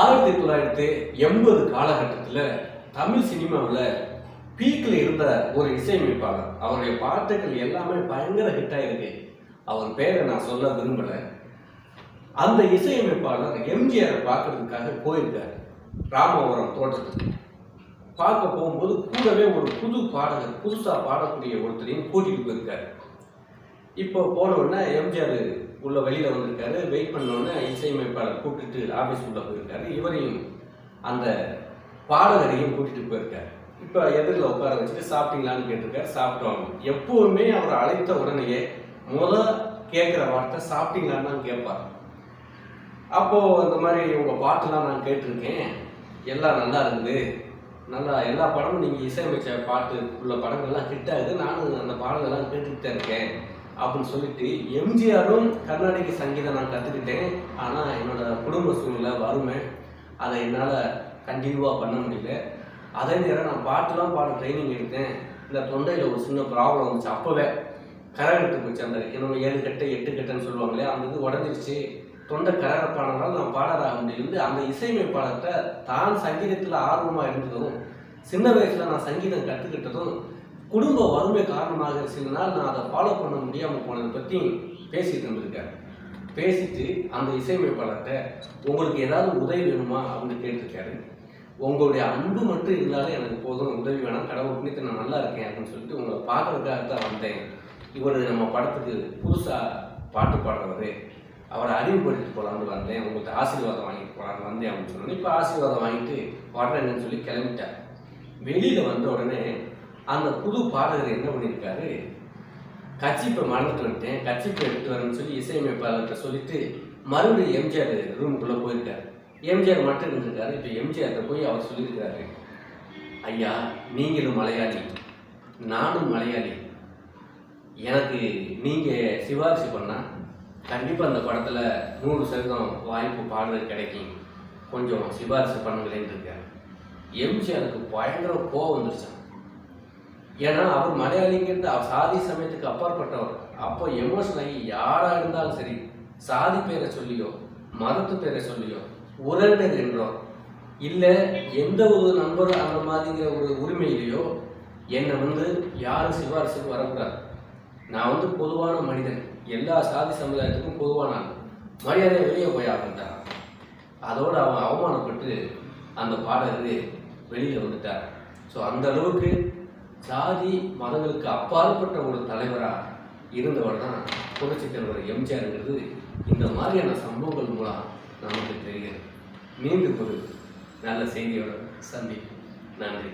ஆயிரத்தி தொள்ளாயிரத்தி எண்பது காலகட்டத்தில் தமிழ் சினிமாவில் பீக்கில் இருந்த ஒரு இசையமைப்பாளர். அவருடைய பாட்டுகள் எல்லாமே பயங்கர ஹிட்டாக இருக்கு அவர் பேரை நான் சொல்ல விரும்பலை. அந்த இசையமைப்பாளர் எம்ஜிஆரை பார்க்கறதுக்காக போயிருக்காரு. ராமவரம் தோட்டத்துக்கு. பார்க்க போகும்போது கூடவே ஒரு புது பாடகர் புதுசாக பாடக்கூடிய ஒருத்தரையும் கூட்டிகிட்டு போயிருக்காரு. இப்போ போன உடனே எம்ஜிஆர் உள்ள வெளியில வந்திருக்காரு. வெயிட் பண்ண இசையமைப்பாளர் கூப்பிட்டுட்டு ஆபீஸ் உள்ள போயிருக்காரு. இவரையும் அந்த பாடகரையும் கூட்டிட்டு போயிருக்காரு. இப்போ எதிரில் உட்கார வச்சுட்டு சாப்பிட்டீங்களான்னு கேட்டிருக்காரு. சாப்பிட்டோம். எப்பவுமே அவர் அழைத்த உடனேயே முத கேட்குற வார்த்தை சாப்பிட்டீங்களான்னு தான் கேட்பார் அப்போ இந்த மாதிரி உங்க பாட்டுலாம் நான் கேட்டிருக்கேன். எல்லாம் நல்லா இருந்தது நல்லா எல்லா படமும் நீங்கள் இசையமைச்ச பாட்டு உள்ள படங்கள்லாம் ஹிட் ஆகுது. நானும் அந்த பாடங்கள்லாம் கேட்டுக்கிட்டே தான் இருக்கேன். அப்படின்னு சொல்லிட்டு எம்ஜிஆரும் கர்நாடக சங்கீதம் நான் கற்றுக்கிட்டேன் ஆனால் என்னோட குடும்ப சூழ்நிலை வறுமை. அதை என்னால் கண்டினியூவாக பண்ண முடியல. அதே நேரம் நான் பாட்டுலாம் பாட ட்ரைனிங் எடுத்தேன். இந்த தொண்டையில் ஒரு சின்ன ப்ராப்ளம் வந்துச்சு. அப்போவே கரகட்டு போச்சு அந்த என்னோட ஏழு கட்டு எட்டு கட்டைன்னு சொல்லுவாங்களே அந்த இது உடஞ்சிருச்சு. தொண்டை கரகப்பானதால் நான் பாடராக முடியல அந்த இசையமைப்பாளர்கிட்ட தான் சங்கீதத்தில் ஆர்வமாக இருந்ததும் சின்ன வயசில் நான் சங்கீதம் கற்றுக்கிட்டதும் குடும்ப வறுமை காரணமாக சில நாள் நான் அதை ஃபாலோ பண்ண முடியாமல் போனதை பற்றி பேசிட்டு இருந்திருக்கேன். பேசிட்டு அந்த இசையமைப்பாளர்கிட்ட உங்களுக்கு ஏதாவது உதவி வேணுமா? அப்படின்னு கேட்டிருக்காரு உங்களுடைய அன்பு மட்டும் இருந்தாலே எனக்கு போதும். உதவி வேணாம். கடவுள் புண்ணியத்தை நான் நல்லா இருக்கேன் அப்படின்னு சொல்லிட்டு உங்களை பார்க்கறதுக்காக தான் வந்தேன். இவர் நம்ம படத்துக்கு புதுசாக பாட்டு பாடுறவர். அவரை அறிவுபடுத்திட்டு போகலான்னு வந்தேன். உங்கள்கிட்ட ஆசீர்வாதம் வாங்கிட்டு போகலான்னு வந்தேன் அப்படின்னு சொன்னோன்னே இப்போ ஆசீர்வாதம் வாங்கிட்டு வர்றேன்னு சொல்லி கிளம்பிட்டார் வெளியில் வந்த உடனே அந்த புது பாடகர் என்ன பண்ணியிருக்காரு? கச்சிப்பை மறந்துட்டு வந்துட்டேன். கச்சிப்பை எடுத்து வரேன்னு சொல்லி இசையமைப்பாளர்கிட்ட சொல்லிட்டு மறுபடியும் எம்ஜிஆர் ரூமுக்குள்ளே போயிருக்காரு. எம்ஜிஆர் மட்டும் இருந்திருக்காரு. இப்போ எம்ஜிஆர்கிட்ட போய் அவர் சொல்லியிருக்காரு ஐயா நீங்களும் மலையாளி. நானும் மலையாளி. எனக்கு நீங்கள் சிபாரிசு பண்ணால் கண்டிப்பாக அந்த படத்தில் நூறு சதவீதம் வாய்ப்பு பாடுறது கிடைக்கும். கொஞ்சம் சிபாரிசு பண்ணுங்களேன்னு இருக்காரு. எம்ஜிஆருக்கு பயங்கர கோவம் வந்துருச்சான் ஏன்னா அவர் மலையாளிங்கிறது அவர் சாதி சமயத்துக்கு அப்பாற்பட்டவர். அப்போ எமோஷனல் ஆகி யாராக இருந்தாலும் சரி சாதி பேரை சொல்லியோ மதத்து பேரை சொல்லியோ உறவினர் என்றோம் இல்லை எந்த ஒரு நண்பர் அந்த மாதிரிங்கிற ஒரு உரிமையிலையோ என்னை வந்து யாரும் சிபாரிசுக்கு வரக்கூடாது. நான் வந்து பொதுவான மனிதன். எல்லா சாதி சமுதாயத்துக்கும் பொதுவான மரியாதை வெளியே போய் ஆகிட்டான் அதோடு அவன் அவமானப்பட்டு அந்த பாடகர் வெளியில் வந்துட்டார். ஸோ அந்த அளவுக்கு ஜாதி மதங்களுக்கு அப்பாற்பட்ட ஒரு தலைவராக இருந்தவர் தான் புரட்சித் தலைவர் எம்ஜிஆர்ங்கிறது. இந்த மாதிரியான சம்பவங்கள் மூலம் நமக்கு தெரிகிறது. மீண்டும் ஒரு நல்ல செய்தியோட சந்திப்போம். நன்றி.